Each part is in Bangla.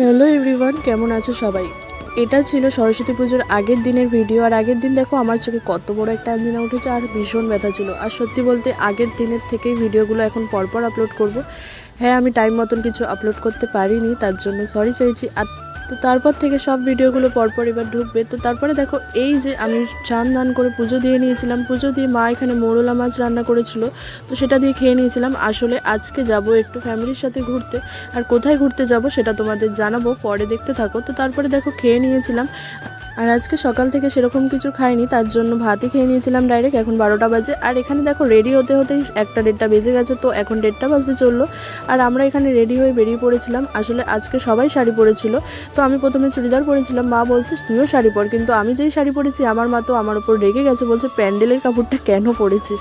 হ্যালো এভরিওয়ান কেমন আছো সবাই? এটা ছিল সরস্বতী পুজোর আগের দিনের ভিডিও আর আগের দিন দেখো আমার চোখে কত বড় একটা আঞ্জিনা উঠেছে আর ভীষণ ব্যথা ছিল। আর সত্যি বলতে আগের দিনের থেকেই ভিডিওগুলো এখন পরপর আপলোড করব। হ্যাঁ আমি টাইম মতন কিছু আপলোড করতে পারিনি, তার জন্য সরি চাইছি। আর তো তারপর থেকে সব ভিডিওগুলো পরপর এবার ঢুকবে। তো তারপরে দেখো, এই যে আমি চান দান করে পুজো দিয়ে নিয়েছিলাম, পুজো দিয়ে মা এখানে মোরলা মাছ রান্না করেছিল, তো সেটা দিয়ে খেয়ে নিয়েছিলাম। আসলে আজকে যাব একটু ফ্যামিলির সাথে ঘুরতে, আর কোথায় ঘুরতে যাব সেটা তোমাদের জানাব, পরে দেখতে থাকো। তো তারপরে দেখো, খেয়ে নিয়েছিলাম। আর আজকে সকাল থেকে সেরকম কিছু খাইনি, তার জন্য ভাতই খেয়ে নিয়েছিলাম ডাইরেক্ট এখন বারোটা বাজে। আর এখানে দেখো রেডি হতে হতেই একটা দেড়টা বেজে গেছে, তো এখন দেড়টা বাজতে চলল। আর আমরা এখানে রেডি হয়ে বেরিয়ে পড়েছিলাম। আসলে আজকে সবাই শাড়ি পরেছিল, তো আমি প্রথমে চুড়িদার পরেছিলাম। মা বলছে, তুইও শাড়ি পর। কিন্তু আমি যেই শাড়ি পরেছি, আমার মা তো আমার উপর রেগে গেছে, বলছে, প্যান্ডেলের কাপড়টা কেন পরেছিস?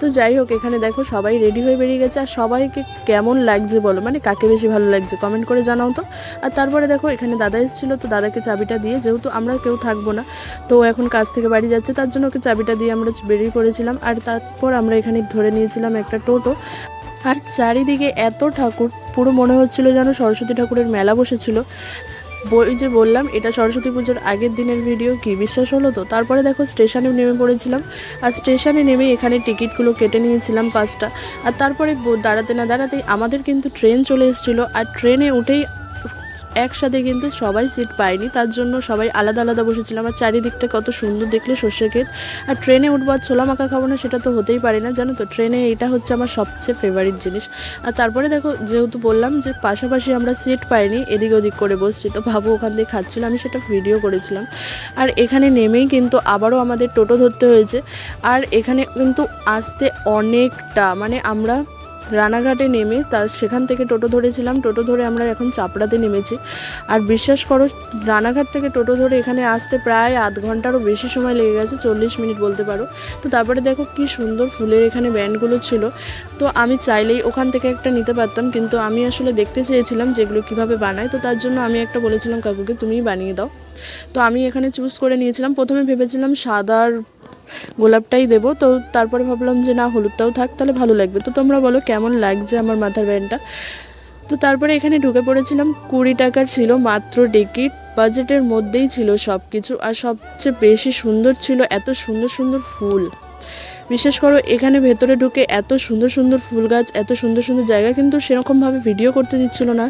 তো যাই হোক, এখানে দেখো সবাই রেডি হয়ে বেরিয়ে গেছে। আর সবাইকে কেমন লাগছে বলো? মানে কাকে বেশি ভালো লাগছে? কমেন্ট করে জানাও তো। আর তারপরে দেখো এখানে দাদা এসেছিল, তো দাদাকে চাবিটা দিয়ে, যেহেতু আমরা কেউ থাকব না। তো এখন কাজ থেকে বাড়ি যাচ্ছে, তার জন্য ওকে চাবিটা দিয়ে আমরা বেরিয়ে পড়েছিলাম আর তারপর আমরা এখানে ধরে নিয়েছিলাম একটা টোটো। আর চারিদিকে এত ঠাকুর, পুরো মনে হচ্ছিল যেন সরস্বতী ঠাকুরের মেলা বসেছিল। ওই যে বললাম, এটা সরস্বতী পুজোর আগের দিনের ভিডিও, কি বিশ্বাস হলো তো? তারপরে দেখো স্টেশনে নেমে পড়েছিলাম। আর স্টেশনে নেমে এখানে টিকিটগুলো কেটে নিয়েছিলাম পাঁচটা। আর তারপরে দাঁড়াতে না দাঁড়াতেই আমাদের কিন্তু ট্রেন চলে এসেছিল। আর ট্রেনে উঠেই একসাথে কিন্তু সবাই সিট পায়নি। তার জন্য সবাই আলাদা আলাদা বসেছিলাম আর চারিদিকটা কত সুন্দর দেখলে সর্ষে ক্ষেত। আর ট্রেনে উঠবো আর ছোলা মাখা খাব না, সেটা তো হতেই পারে না। জানো তো ট্রেনে এটা হচ্ছে আমার সবচেয়ে ফেভারিট জিনিস। আর তারপরে দেখো, যেহেতু বললাম যে পাশাপাশি আমরা সিট পাইনি, এদিক ওদিক করে বসছি, তো ভাবু ওখান দিয়ে খাচ্ছিল, আমি সেটা ভিডিও করেছিলাম। আর এখানে নেমেই কিন্তু আবারও আমাদের টোটো ধরতে হয়েছে। আর এখানে কিন্তু আসতে অনেকটা মানে আমরা রানাঘাটে নেমে তার সেখান থেকে টোটো ধরেছিলাম। টোটো ধরে আমরা এখন চাপড়াতে নেমেছি। আর বিশ্বাস করো, রানাঘাট থেকে টোটো ধরে এখানে আসতে প্রায় আধ ঘন্টারও বেশি সময় লেগে গেছে, চল্লিশ মিনিট বলতে পারো। তো তারপরে দেখো কি সুন্দর ফুলের এখানে ব্যান্ডগুলো ছিল। তো আমি চাইলেই ওখান থেকে একটা নিতে পারতাম, কিন্তু আমি আসলে দেখতে চেয়েছিলাম যেগুলো কীভাবে বানায়। তো তার জন্য আমি একটা বলেছিলাম কাকুকে, তুমিই বানিয়ে দাও। তো আমি এখানে চুজ করে নিয়েছিলাম। প্রথমে ভেবেছিলাম সাদার গোলাপটাই দেব। তো তারপরে ভাবলাম যে না, হলুদটাও থাক, তাহলে ভালো লাগবে। তো তোমরা বলো, কেমন লাগছে আমার মাথার ব্যান্ডটা? তো তারপরে এখানে ঢুকে পড়েছিলাম। কুড়ি টাকার ছিল মাত্র টিকিট। বাজেটের মধ্যেই ছিল সব কিছু আর সবচেয়ে বেশি সুন্দর ছিল এত সুন্দর সুন্দর ফুল। বিশেষ করো, এখানে ভেতরে ঢুকে এত সুন্দর সুন্দর ফুল গাছ, এত সুন্দর সুন্দর জায়গা কিন্তু সেরকমভাবে ভিডিও করতে দিচ্ছিল না।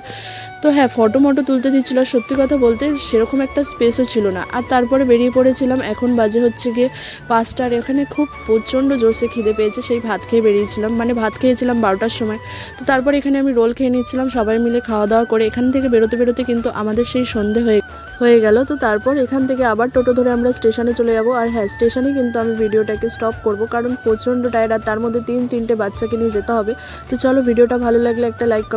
তো হ্যাঁ ফটো মটো তুলতে দিচ্ছিল সত্যি কথা বলতে সেরকম একটা স্পেসও ছিল না। আর তারপরে বেরিয়ে পড়েছিলাম, এখন বাজে হচ্ছে গিয়ে পাঁচটার এখানে খুব প্রচণ্ড জোরসে খিদে পেয়েছে, সেই ভাত খেয়ে বেরিয়েছিলাম। মানে ভাত খেয়েছিলাম বারোটার সময়। তো তারপরে এখানে আমি রোল খেয়ে নিচ্ছিলাম, সবাই মিলে খাওয়া দাওয়া করে এখান থেকে বেরোতে বেরোতে কিন্তু আমাদের সেই সন্ধে হয়ে হয়ে গেল। তো তারপর এখান থেকে আবার টোটো ধরে আমরা স্টেশনে চলে যাব। আর হ্যাঁ স্টেশনে কিন্তু আমি ভিডিওটাকে স্টপ করব। কারণ প্রচণ্ড টায়ার্ড আর তার মধ্যে তিন, তিনটে বাচ্চাকে নিয়ে যেতে হবে। তো চলো, ভিডিওটা ভালো লাগলে একটা লাইক